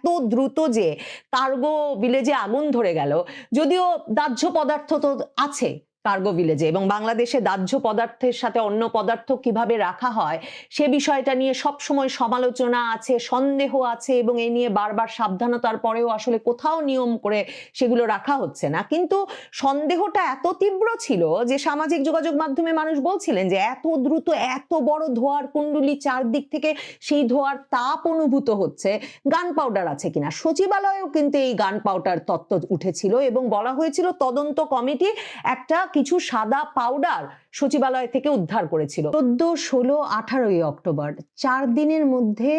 এত দ্রুত যে কার্গো ভিলেজে আগুন ধরে গেল যদিও দাহ্য পদার্থ তো আছে। কার্গো ভিলেজে এবং বাংলাদেশে দাহ্য পদার্থের সাথে অন্য পদার্থ কীভাবে রাখা হয়, সে বিষয়টা নিয়ে সব সময় সমালোচনা আছে, সন্দেহ আছে এবং এ নিয়ে বারবার সাবধানতার পরেও আসলে কোথাও নিয়ম করে সেগুলো রাখা হচ্ছে না। কিন্তু সন্দেহটা এত তীব্র ছিল যে সামাজিক যোগাযোগ মাধ্যমে মানুষ বলছিলেন যে এত দ্রুত এত বড় ধোয়ার কুণ্ডলি চারদিক থেকে সেই ধোয়ার তাপ অনুভূত হচ্ছে, গান পাউডার আছে কিনা? সচিবালয়েও কিন্তু এই গান পাউডার তত্ত্ব উঠেছিল এবং বলা হয়েছিল তদন্ত কমিটি একটা কিছু সাদা পাউডার সচিবালয় থেকে উদ্ধার করেছিল। চোদ্দ, ষোলো, আঠারোই অক্টোবর, চার দিনের মধ্যে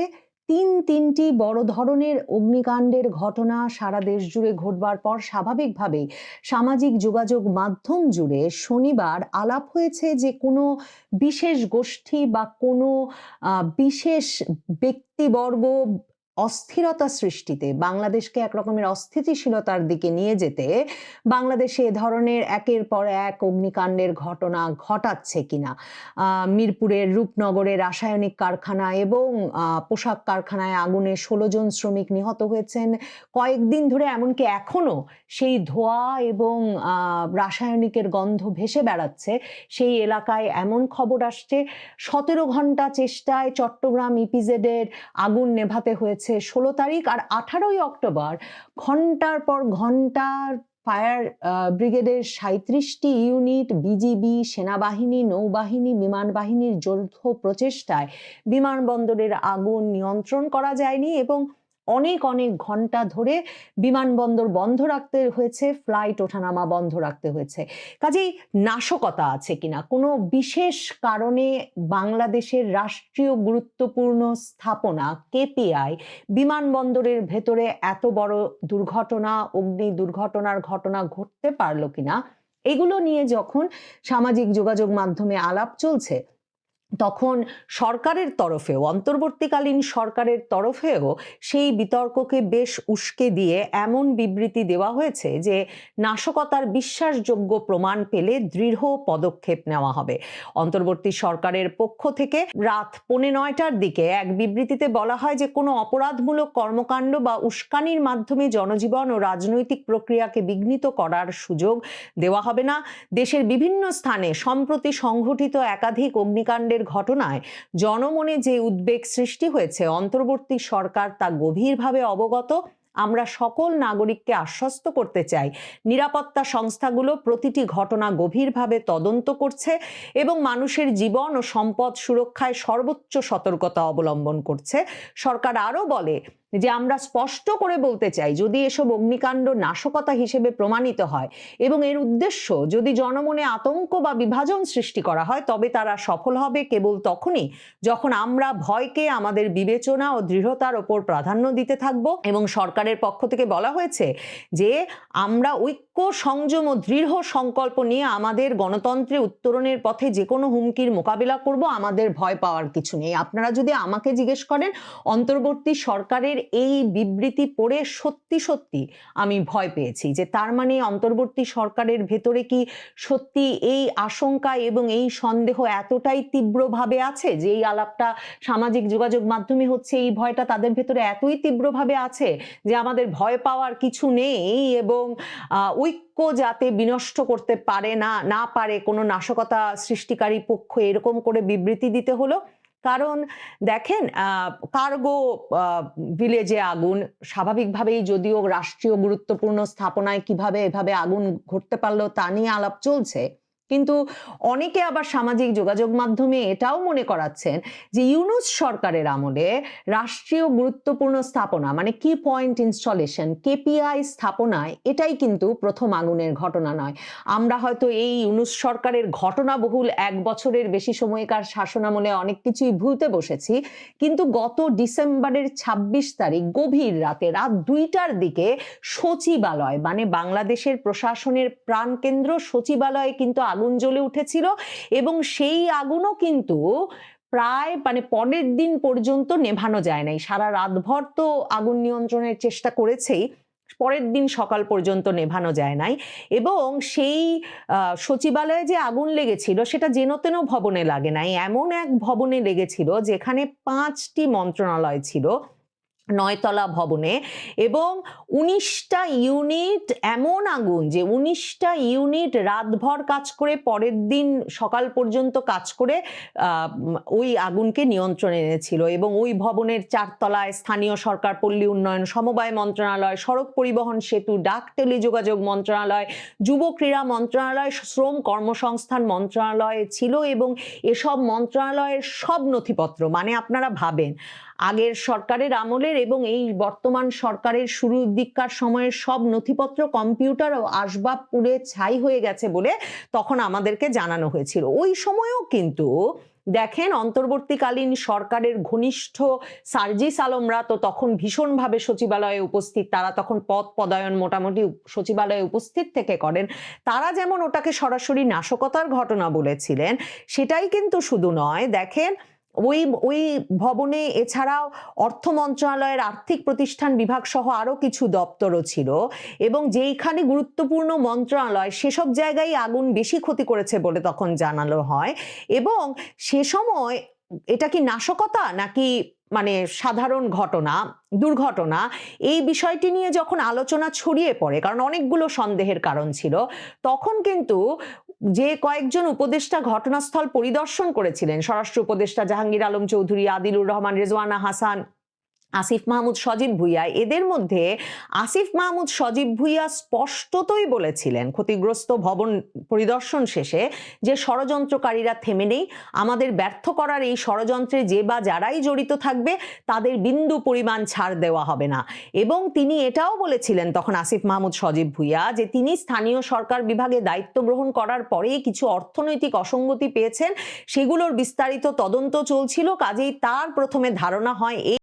তিন তিনটি বড় ধরনের অগ্নিকাণ্ডের ঘটনা সারা দেশ জুড়ে ঘটবার পর স্বাভাবিকভাবেই সামাজিক যোগাযোগ মাধ্যম জুড়ে শনিবার আলাপ হয়েছে যে কোনো বিশেষ গোষ্ঠী বা কোনো বিশেষ ব্যক্তিবর্গ অস্থিরতা সৃষ্টিতে, বাংলাদেশকে এক রকমের অস্থিতিশীলতার দিকে নিয়ে যেতে, বাংলাদেশে এ ধরনের একের পর এক অগ্নিকাণ্ডের ঘটনা ঘটাচ্ছে কিনা? মিরপুরের রূপনগরে রাসায়নিক কারখানা এবং পোশাক কারখানায় আগুনে ষোলো জন শ্রমিক নিহত হয়েছেন। কয়েকদিন ধরে এমনকি এখনও সেই ধোঁয়া এবং রাসায়নিকের গন্ধ ভেসে বেড়াচ্ছে। সেই এলাকায় এমন খবর আসছে, সতেরো ঘণ্টা চেষ্টায় চট্টগ্রাম ইপিজেডের আগুন নেভাতে হয়েছে। ষোলো তারিখ আর আঠারোই অক্টোবর। ঘণ্টার পর ঘণ্টার ফায়ার ব্রিগেডের সাঁত্রিশটি ইউনিট, বিজিবি, সেনাবাহিনী, নৌবাহিনী, বিমান বাহিনীর যৌথ প্রচেষ্টায় বিমানবন্দরের আগুন নিয়ন্ত্রণ করা যায়নি এবং অনেক অনেক ঘণ্টা ধরে বিমানবন্দর বন্ধ রাখতে হয়েছে ফ্লাইট ওঠানামা বন্ধ রাখতে হয়েছে। কাজেই নাশকতা আছে কিনা? কোনো বিশেষ কারণে বাংলাদেশের রাষ্ট্রীয় গুরুত্বপূর্ণ স্থাপনা, কেপিআই, বিমানবন্দরের ভেতরে এত বড় দুর্ঘটনা, অগ্নি দুর্ঘটনার ঘটনা ঘটতে পারল কিনা? এগুলো নিয়ে যখন সামাজিক যোগাযোগ মাধ্যমে আলাপ চলছে তখন সরকারের তরফেও, অন্তর্বর্তীকালীন সরকারের তরফেও সেই বিতর্ককে বেশ উস্কে দিয়ে এমন বিবৃতি দেওয়া হয়েছে যে নাশকতার বিশ্বাসযোগ্য প্রমাণ পেলে দৃঢ় পদক্ষেপ নেওয়া হবে। অন্তর্বর্তী সরকারের পক্ষ থেকে রাত পৌনে নয়টার দিকে এক বিবৃতিতে বলা হয় যে কোনো অপরাধমূলক কর্মকাণ্ড বা উস্কানির মাধ্যমে জনজীবন ও রাজনৈতিক প্রক্রিয়াকে বিঘ্নিত করার সুযোগ দেওয়া হবে না। দেশের বিভিন্ন স্থানে সম্প্রতি সংঘটিত একাধিক অগ্নিকাণ্ডের ঘটনায় জনমনে যে উদ্বেগ সৃষ্টি হয়েছে, অন্তর্বর্তী সরকার তা গভীরভাবে অবগত। আমরা সকল নাগরিককে আশ্বস্ত করতে চাই, নিরাপত্তা সংস্থাগুলো প্রতিটি ঘটনা গভীরভাবে তদন্ত করছে এবং মানুষের জীবন ও সম্পদ সুরক্ষায় সর্বোচ্চ সতর্কতা অবলম্বন করছে। সরকার আরও বলে যে আমরা স্পষ্ট করে বলতে চাই, যদি এসব অগ্নিকাণ্ড নাশকতা হিসেবে প্রমাণিত হয় এবং এর উদ্দেশ্য যদি জনমনে আতঙ্ক বা বিভাজন সৃষ্টি করা হয়, তবে তারা সফল হবে কেবল তখনই যখন আমরা ভয়কে আমাদের বিবেচনা ও দৃঢ়তার ওপর প্রাধান্য দিতে থাকব। এবং সরকারের পক্ষ থেকে বলা হয়েছে যে, আমরা ঐক্য, সংযম ও দৃঢ় সংকল্প নিয়ে আমাদের গণতন্ত্রে উত্তরণের পথে যে কোনো হুমকির মোকাবিলা করব, আমাদের ভয় পাওয়ার কিছু নেই। আপনারা যদি আমাকে জিজ্ঞেস করেন, অন্তর্বর্তী সরকারের এই বিবৃতি পড়ে সত্যি সত্যি আমি ভয় পেয়েছি যে তার মানে অন্তর্বর্তী সরকারের ভেতরে কি সত্যি এই আশঙ্কা এবং এই সন্দেহ এতটাই তীব্রভাবে আছে যে এই আলাপটা সামাজিক যোগাযোগ মাধ্যমে হচ্ছে, এই ভয়টা তাদের ভেতরে এতই তীব্রভাবে আছে যে আমাদের ভয় পাওয়ার কিছু নেই এবং ঐক্য যাতে বিনষ্ট করতে পারে না না পারে কোনো নাশকতা সৃষ্টিকারী পক্ষ এরকম করে বিবৃতি দিতে হলো। কারণ দেখেন কার্গো ভিলেজে আগুন, স্বাভাবিকভাবেই যদিও রাষ্ট্রীয় গুরুত্বপূর্ণ স্থাপনায় কীভাবে এভাবে আগুন ঘটতে পারল তা নিয়ে আলাপ চলছে কিন্তু অনেকে আবার সামাজিক যোগাযোগ মাধ্যমে এটাও মনে করাচ্ছেন যে ইউনুস সরকারের আমলে রাষ্ট্রীয় গুরুত্বপূর্ণ স্থাপনা মানে কি পয়েন্ট ইনস্টলেশন কেপিআই স্থাপনায় এটাই কিন্তু প্রথম আগুনের ঘটনা নয়। আমরা হয়তো এই ইউনুস সরকারের ঘটনাবহুল এক বছরের বেশি সময়কার শাসনামলে অনেক কিছুই ভুলতে বসেছি, কিন্তু গত ডিসেম্বরের ২৬ তারিখ গভীর রাতে রাত দুইটার দিকে সচিবালয় মানে বাংলাদেশের প্রশাসনের প্রাণকেন্দ্র সচিবালয়ে কিন্তু আগুন জ্বলে উঠেছিল এবং সেই আগুনও কিন্তু প্রায় মানে পরের দিন পর্যন্ত নেভানো যায় নাই। সারা রাতভর তো আগুন নিয়ন্ত্রণের চেষ্টা করেছেই, পরের দিন সকাল পর্যন্ত নেভানো যায় নাই এবং সেই সচিবালয়ে যে আগুন লেগেছিল সেটা যেন তেন ভবনে লাগে নাই। এমন এক ভবনে লেগেছিল যেখানে পাঁচটি মন্ত্রণালয় ছিল। নয়তলা ভবনে এবং উনিশটা ইউনিট এমন আগুন যে উনিশটা ইউনিট রাতভর কাজ করে, পরের দিন সকাল পর্যন্ত কাজ করে ওই আগুনকে নিয়ন্ত্রণে এনেছিল এবং ওই ভবনের চারতলায় স্থানীয় সরকার, পল্লী উন্নয়ন, সমবায় মন্ত্রণালয়, সড়ক পরিবহন সেতু, ডাক টেলিযোগাযোগ মন্ত্রণালয়, যুব ক্রীড়া মন্ত্রণালয়, শ্রম কর্মসংস্থান মন্ত্রণালয়ে ছিল এবং এসব মন্ত্রণালয়ের সব নথিপত্র মানে আপনারা ভাবেন, আগের সরকারের আমলের এবং এই বর্তমান সরকারের শুরুর দিককার সময়ের সব নথিপত্র, কম্পিউটার ও আসবাব পুড়ে ছাই হয়ে গেছে বলে তখন আমাদেরকে জানানো হয়েছিল। ওই সময়েও কিন্তু দেখেন অন্তর্বর্তীকালীন সরকারের ঘনিষ্ঠ সার্জিস আলমরা তো তখন ভীষণভাবে সচিবালয়ে উপস্থিত, তারা তখন পদ পদায়ন মোটামুটি সচিবালয়ে উপস্থিত থেকে করেন। তারা যেমন ওটাকে সরাসরি নাশকতার ঘটনা বলেছিলেন, সেটাই কিন্তু শুধু নয়, দেখেন ওই ওই ভবনে এছাড়াও অর্থ মন্ত্রণালয়ের আর্থিক প্রতিষ্ঠান বিভাগ সহ আরও কিছু দপ্তরও ছিল এবং যেইখানে গুরুত্বপূর্ণ মন্ত্রণালয় সেসব জায়গায় আগুন বেশি ক্ষতি করেছে বলে তখন জানানো হয় এবং সে সময় এটা কি নাশকতা নাকি মানে সাধারণ ঘটনা, দুর্ঘটনা, এই বিষয়টি নিয়ে যখন আলোচনা ছড়িয়ে পড়ে, কারণ অনেকগুলো সন্দেহের কারণ ছিল, তখন কিন্তু যে কয়েকজন উপদেষ্টা ঘটনাস্থল পরিদর্শন করেছিলেন, স্বরাষ্ট্র উপদেষ্টা জাহাঙ্গীর আলম চৌধুরী, আদিলুর রহমান, রেজওয়ানা হাসান আসিফ মাহমুদ সজীব ভুইয়া। এদের মধ্যে আসিফ মাহমুদ সজীব ভুইয়া স্পষ্টতই বলেছিলেন, ক্ষতিগ্রস্ত ভবন পরিদর্শন শেষে যে ষড়যন্ত্রকারীরা থেমে নেই, আমাদের ব্যর্থ করার এই ষড়যন্ত্রে যে বা যারাই জড়িত থাকবে, তাদের বিন্দু পরিমাণ ছাড় দেওয়া হবে না। এবং তিনি এটাও বলেছিলেন তখন আসিফ মাহমুদ সজীব ভুইয়া যে তিনি স্থানীয় সরকার বিভাগে দায়িত্ব গ্রহণ করার পরেই কিছু অর্থনৈতিক অসঙ্গতি পেয়েছেন, সেগুলোর বিস্তারিত তদন্ত চলছিল, কাজেই তার প্রথমে ধারণা হয় এই